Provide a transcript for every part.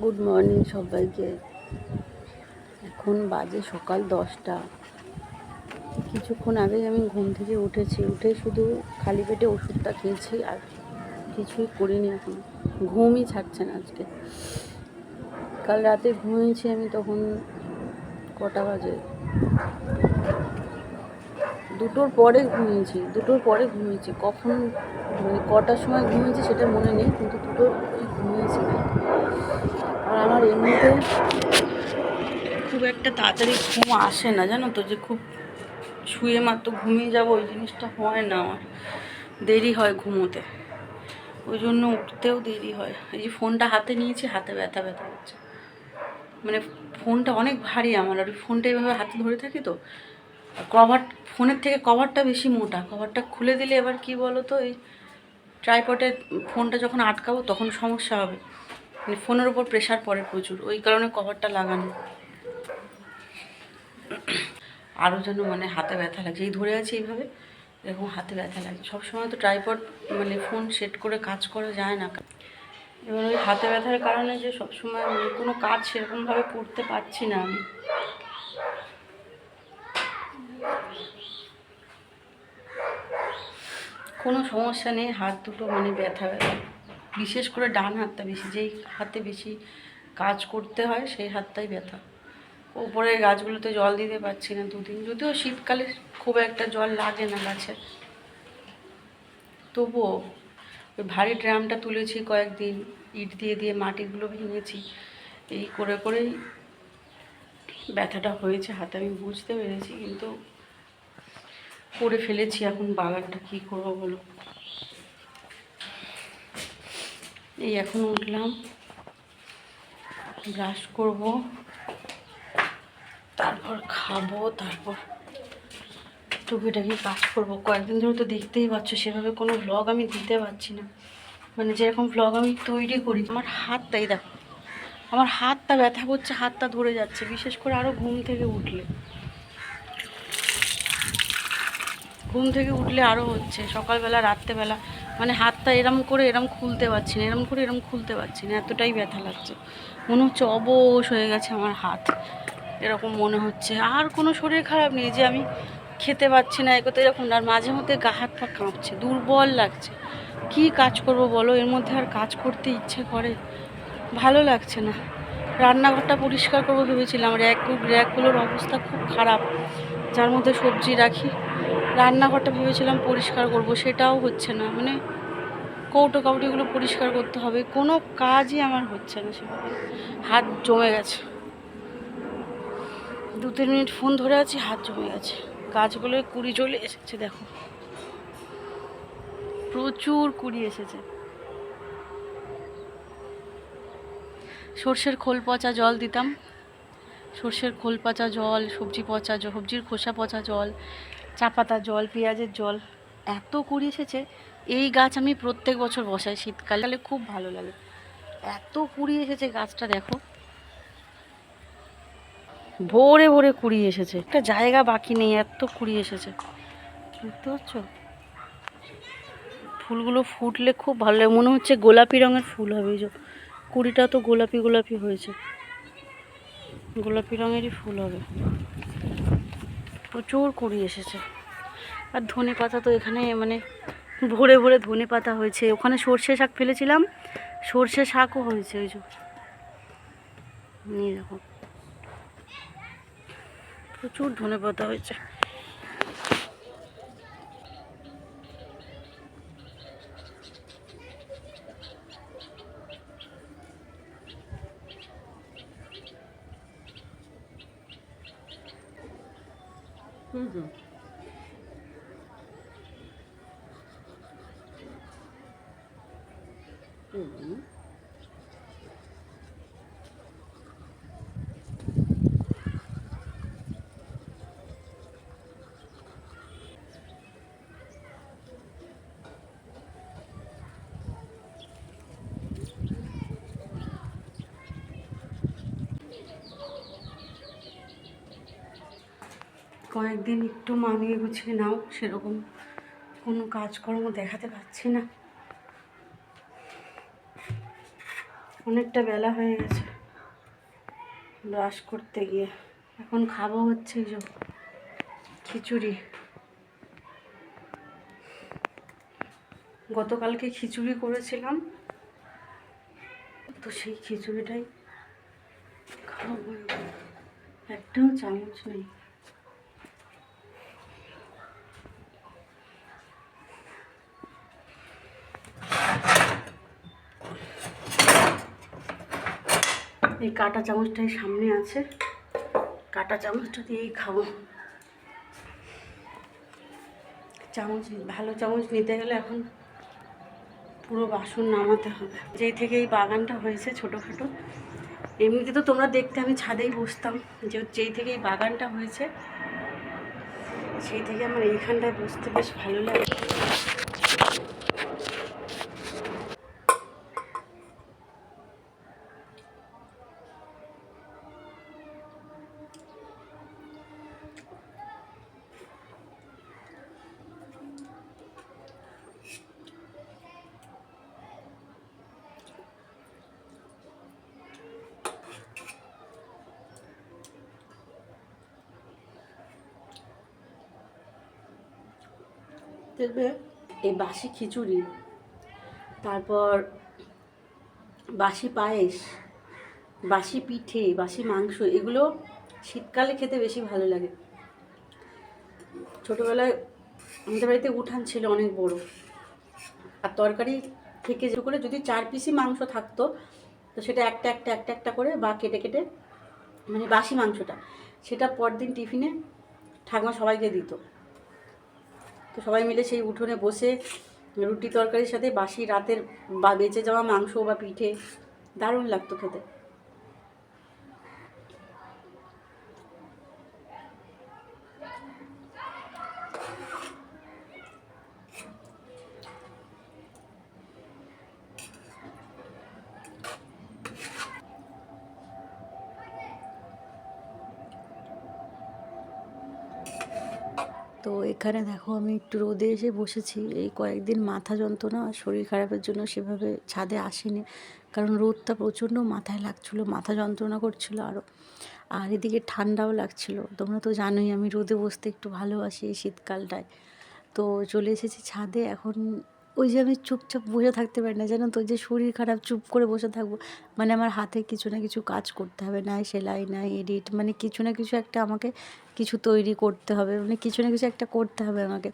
Good morning সবাইকে। এখন বাজে সকাল দশটা। কিছুক্ষণ আগেই আমি ঘুম থেকে উঠেছি। উঠে শুধু খালি পেটে ওষুধটা খেয়েছি আর কিছুই করিনি এখন। ঘুমই ছাড়ছে না আজকে। কাল রাতে ঘুমিয়েছি আমি তখন কটা বাজে? দুটোর পরে ঘুমিয়েছি। দুটোর পরে ঘুমিয়েছি। কখন মানে কটার সময় ঘুমিয়েছি সেটা মনে নেই, কিন্তু দুটোর আমার এমনিতে খুব একটা তাড়াতাড়ি ঘুম আসে না, জানো তো, যে খুব শুয়ে মাত্র ঘুমিয়ে যাব, ওই জিনিসটা হয় না আমার। দেরি হয় ঘুমোতে। ওই জন্য উঠতেও দেরি হয়। এই যে ফোনটা হাতে নিয়েছি, হাতে ব্যথা ব্যথা হচ্ছে মানে ফোনটা অনেক ভারী আমার, আর ফোনটা এভাবে হাতে ধরে থাকি তো কভার, ফোনের থেকে কভারটা বেশি মোটা। কভারটা খুলে দিলে এবার কি বলো তো এই ট্রাইপটে ফোনটা যখন আটকাবো তখন সমস্যা হবে। মানে ফোনের উপর প্রেশার পড়ে প্রচুর। ওই কারণে কভারটা লাগানো। আরও যেন মানে হাতে ব্যথা লাগছে। এই ধরে আছে এইভাবে, এরকম হাতে ব্যথা লাগছে। সবসময় তো ট্রাইপড মানে ফোন সেট করে কাজ করা যায় না। এবার ওই হাতে ব্যথার কারণে যে সবসময় মানে কোনো কাজ সেরকমভাবে করতে পারছি না আমি। কোনো সমস্যা নেই, হাত দুটো মানে ব্যথা ব্যথা। বিশেষ করে ডান হাতটা বেশি, যেই হাতে বেশি কাজ করতে হয় সেই হাতটাই ব্যথা। উপরের গাছগুলোতে জল দিতে পারছি না দুদিন, যদিও শীতকালে খুব একটা জল লাগে না গাছের তবুও ওই ভারী ড্রামটা তুলেছি কয়েকদিন, ইট দিয়ে দিয়ে মাটিগুলো ভেঙেছি, এই করে করেই ব্যথাটা হয়েছে, হাতে আমি বুঝতে পেরেছি, কিন্তু করে ফেলেছি, এখন বাগানটা কী করব বলো? এই এখন উঠলাম। ব্রাশ করব। তারপর খাব, তারপর টুকিটাকি কাজ করব। কয়েকদিন ধরে তো দেখতেই পাচ্ছ, সেভাবে কোনো ভ্লগ আমি দিতে পারছি না। মানে যেরকম ভ্লগ আমি তৈরি করি, আমার হাতটাই দেখো, আমার হাতটা ব্যথা করছে, হাতটা ধরে যাচ্ছে, বিশেষ করে আরও ঘুম থেকে উঠলে। ঘুম থেকে উঠলে আরও হচ্ছে, সকালবেলা, রাত্রেবেলা মানে হাতটা এরম করে এরম খুলতে পারছি না, এরম করে এরম খুলতে পারছি না, এতটাই ব্যথা লাগছে। মনে হচ্ছে অবশ হয়ে গেছে আমার হাত। এরকম মনে হচ্ছে। আর কোনো শরীর খারাপ নেই যে আমি খেতে পাচ্ছি না, এগোতে এরকম আর মাঝে মধ্যে গা হাত পা কাঁপছে, দুর্বল লাগছে। কি কাজ করব বলো? এর মধ্যে আর কাজ করতে ইচ্ছে করে। ভালো লাগছে না। রান্নাঘরটা পরিষ্কার করব ভেবেছিলাম। র্যাক, র্যাকগুলোর অবস্থা খুব খারাপ। যার মধ্যে সবজি রাখি। রান্নাঘরটা ভেবেছিলাম পরিষ্কার করব, সেটাও হচ্ছে না। মানে কৌটো কাউটিগুলো পরিষ্কার করতে হবে, কোনো কাজই আমার হচ্ছে না সেভাবে। হাত জমে গেছে। দু তিন মিনিট ফোন ধরে আছি, হাত জমে গেছে। গাছগুলোয় কুড়ি চলে এসেছে, দেখো। প্রচুর কুড়ি এসেছে। সর্ষের খোল পচা জল দিতাম। সর্ষের খোল পচা জল, সবজি পচা সবজির খোসা পচা জল চা পাতা জল, পেঁয়াজের জল, এত কুড়ি এসেছে। এই গাছ আমি প্রত্যেক বছর বসাই, শীতকালে খুব ভালো লাগে। এত কুড়ি এসেছে গাছটা, দেখো। ভোরে ভোরে কুড়ি এসেছে। একটা জায়গা বাকি নেই, এত কুড়ি এসেছে। বুঝতে পারছ? ফুলগুলো ফুটলে খুব ভালো লাগে। মনে হচ্ছে গোলাপি রঙের ফুল হবে এই যে। কুড়িটা তো গোলাপি গোলাপি হয়েছে। গোলাপি রঙেরই ফুল হবে। প্রচুর কুড়ি এসেছে। আর ধনে পাতা তো এখানে মানে ভরে ভরে ধনে পাতা হয়েছে। ওখানে সর্ষে শাক ফেলেছিলাম, সর্ষে শাকও হয়েছে ওই যে। নিয়ে দেখো। প্রচুর ধনে পাতা হয়েছে। হুম হুম হুম কয়েকদিন একটু মানিয়ে গুছিয়ে নাও, সেরকম কোনো কাজকর্ম দেখাতে পাচ্ছি না। অনেকটা বেলা হয়ে গেছে ব্রাশ করতে গিয়ে। এখন খাব হচ্ছে যে খিচুড়ি। গতকালকে খিচুড়ি করেছিলাম, তো সেই খিচুড়িটাই খাব। একটাও চামচ নেই। এই কাটা চামচটাই সামনে আছে। কাটা চামচটা দিয়েই খাব। চামচ ভালো চামচ নিতে গেলে এখন পুরো বাসন নামাতে হবে। যেই থেকে এই বাগানটা হয়েছে ছোটোখাটো। এমনিতে তো তোমরা দেখতে আমি ছাদেই বসতাম, যে যেই থেকে এই বাগানটা হয়েছে, সেই থেকে আমার এইখানটায় বসতে বেশ ভালো লাগে। দেখবে এই বাসি খিচুড়ি, তারপর বাসি পায়েস, বাসি পিঠে, বাসি মাংস, এগুলো শীতকালে খেতে বেশি ভালো লাগে। ছোটোবেলায় আমাদের বাড়িতে উঠান ছিল অনেক বড়। আর তরকারি থেকে যে করে যদি চার পিসি মাংস থাকতো, তো সেটা একটা একটা একটা একটা করে বা কেটে কেটে মানে বাসি মাংসটা, সেটা পরদিন টিফিনে ঠাকুমা সবাইকে দিত। তো সবাই মিলে সেই উঠোনে বসে রুটি তরকারির সাথে বাসি রাতের বা বেঁচে যাওয়া মাংস বা পিঠে দারুণ লাগতো খেতে। তো এখানে দেখো আমি একটু রোদে এসে বসেছি। এই কয়েকদিন মাথা যন্ত্রণা, শরীর খারাপের জন্য সেভাবে ছাদে আসিনি। কারণ রোদটা প্রচণ্ড মাথায় লাগছিল, মাথা যন্ত্রণা করছিল আরও আর এদিকে ঠান্ডাও লাগছিল। তোমরা তো জানোই আমি রোদে বসতে একটু ভালোবাসি এই শীতকালটায়। তো চলে এসেছি ছাদে। এখন ওই যে আমি চুপচাপ বসে থাকতে পারি না জানো তো যে শরীর খারাপ, চুপ করে বসে থাকব। মানে আমার হাতে কিছু না কিছু কাজ করতে হবে, না সেলাই, না এডিট মানে কিছু না কিছু একটা আমাকে কিছু তৈরি করতে হবে মানে কিছু না কিছু একটা করতে হবে আমাকে।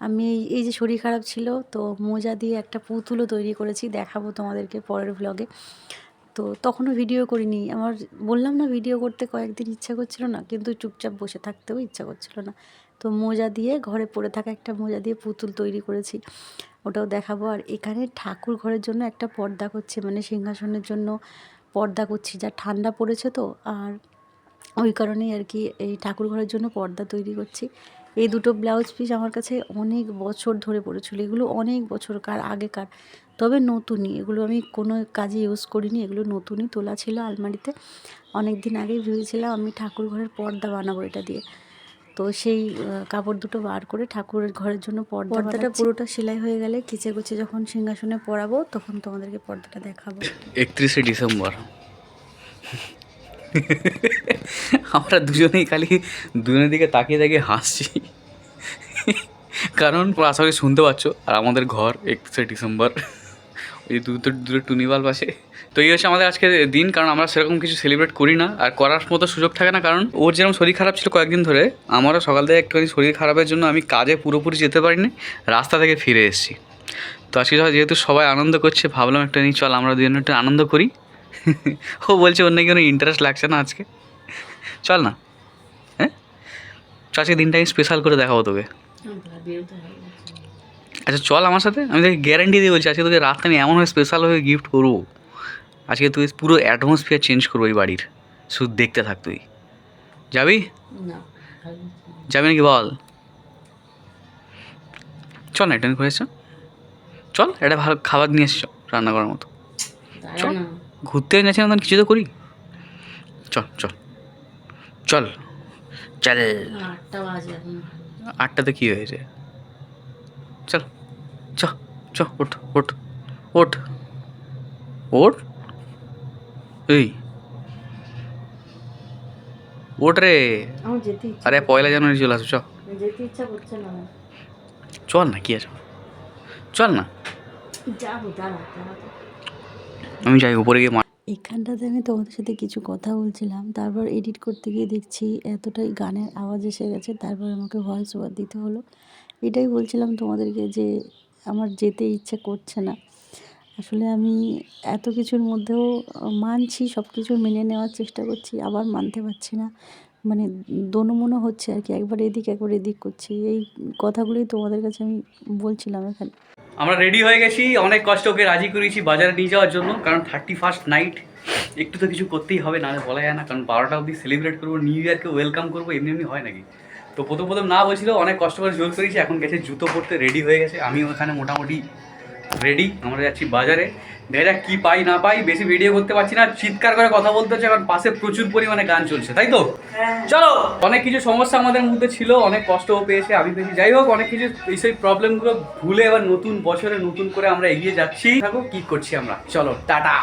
আমি এই- যে শরীর খারাপ ছিল, তো মোজা দিয়ে একটা পুতুলও তৈরি করেছি, দেখাবো তোমাদেরকে পরের ভ্লগে তো তখনও ভিডিও করিনি। আমার বললাম না ভিডিও করতে কয়েকদিন ইচ্ছা করছিল না, কিন্তু চুপচাপ বসে থাকতেও ইচ্ছা করছিল না। তো মোজা দিয়ে ঘরে পড়ে থাকা একটা মোজা দিয়ে পুতুল তৈরি করেছি। ওটাও দেখাবো। আর এখানে ঠাকুর ঘরের জন্য একটা পর্দা করছি মানে সিংহাসনের জন্য পর্দা করছি, যা ঠান্ডা পড়েছে তো। আর ওই কারণেই আর কি এই ঠাকুর ঘরের জন্য পর্দা তৈরি করছি। এই দুটো ব্লাউজ পিস আমার কাছে অনেক বছর ধরে পড়েছিল। এগুলো অনেক বছরকার আগেকার। তবে নতুনই। এগুলো আমি কোনো কাজে ইউজ করিনি। এগুলো নতুনই তোলা ছিল আলমারিতে। অনেক দিন আগেই ভেবেছিলাম আমি ঠাকুর ঘরের পর্দা বানাবো এটা দিয়ে। তো সেই কাপড় দুটো বার করে ঠাকুরের ঘরের জন্য পর্দা পর্দাটা পুরোটা সেলাই হয়ে গেলে কিচে কুচে যখন সিংহাসনে পরাবো তখন তোমাদেরকে পর্দাটা দেখাবো। একত্রিশে ডিসেম্বর। আমরা দুজনেই খালি দুজনের দিকে তাকিয়ে তাকিয়ে হাসছি। কারণ আশা করি শুনতে পাচ্ছ, আর আমাদের ঘর একত্রিশে ডিসেম্বর। ওই দুটো দুটো টুনিবাল পাশে তো এই হচ্ছে আমাদের আজকের দিন, কারণ আমরা সেরকম কিছু সেলিব্রেট করি না, আর করার মতো সুযোগ থাকে না, কারণ ওর যেরকম শরীর খারাপ ছিল কয়েকদিন ধরে, আমারও সকাল থেকে একটুখানি শরীর খারাপের জন্য আমি কাজে পুরোপুরি যেতে পারিনি, রাস্তা থেকে ফিরে এসেছি। তো আজকে যেহেতু সবাই আনন্দ করছে, ভাবলাম একটা নিয়ে চল, আমরা দুজন একটু আনন্দ করি। ও বলছে নাকি কোনো ইন্টারেস্ট লাগছে না আজকে। চল না। হ্যাঁ? তো আজকে দিনটা আমি স্পেশাল করে দেখাবো তোকে। আচ্ছা চল আমার সাথে। আমি তোকে গ্যারান্টি দিয়ে বলছি আজকে তোকে রাতটা আমি এমনভাবে স্পেশালভাবে গিফট করব। আজকে তুই পুরো অ্যাটমসফিয়ার চেঞ্জ করব এই বাড়ির। শুধু দেখতে থাক তুই। যাবি? যাবি নাকি বল? চল না এটা এসো। চল এটা ভালো খাবার নিয়ে এসছো রান্না করার মতো। চল। ঘুরতে যাচ্ছি না তখন কিছু তো করি। চল চল। চল। চল। আটটা আটটাতে কী হয়েছে? চল চ চ ওঠ ওঠ ওঠ। ওঠ? এই। ওট রে। আরে পয়লা জানুয়ারি চলে আসো চ। যেতে ইচ্ছা করছে না। চল না কি আছে? চল না। যাব দাঁড়া দাঁড়া। তো। আমি যাই, উপরে গিয়ে এখানটাতে আমি তোমাদের সাথে কিছু কথা বলছিলাম। তারপর এডিট করতে গিয়ে দেখছি এতটাই গানের আওয়াজ এসে গেছে, তারপর আমাকে ভয়েস ওভার দিতে হলো। এটাই বলছিলাম তোমাদেরকে যে আমার যেতে ইচ্ছে করছে না। আসলে আমি এত কিছুর মধ্যেও মানছি সব কিছু মেনে নেওয়ার চেষ্টা করছি, আবার মানতে পারছি না। মানে দোনোমনো হচ্ছে আর কি, একবার এদিক একবার এদিক করছি। এই কথাগুলোই তোমাদের কাছে আমি বলছিলাম এখানে। আমরা রেডি হয়ে গেছি, অনেক কষ্ট ওকে রাজি করিয়েছি বাজারে নিয়ে যাওয়ার জন্য, কারণ থার্টি ফার্স্ট নাইট একটু তো কিছু করতেই হবে, নাহলে বলা যায় না, কারণ বারোটা অবধি সেলিব্রেট করব নিউ ইয়ারকে ওয়েলকাম করব, এমনি এমনি হয় নাকি? তো প্রথম প্রথম না বলছিল, অনেক কষ্ট করে জোর করেছি, এখন গেছে জুতো পরতে রেডি হয়ে গেছে আমি ওখানে মোটামুটি রেডি আমরা যাচ্ছি বাজারে। দেখা যাক কী পাই না পাই বেশি ভিডিও করতে পারছি না চিৎকার করে কথা বলতে হচ্ছে কারণ পাশে প্রচুর পরিমাণে গান চলছে তাই তো? চলো অনেক কিছু সমস্যা আমাদের মধ্যে ছিল অনেক কষ্ট পেয়েছে আমি পেয়েছি। যাই হোক অনেক কিছু এই সেই প্রবলেমগুলো ভুলে এবার নতুন বছরে নতুন করে আমরা এগিয়ে যাচ্ছি। থাকো কি করছি আমরা? চলো টাটা।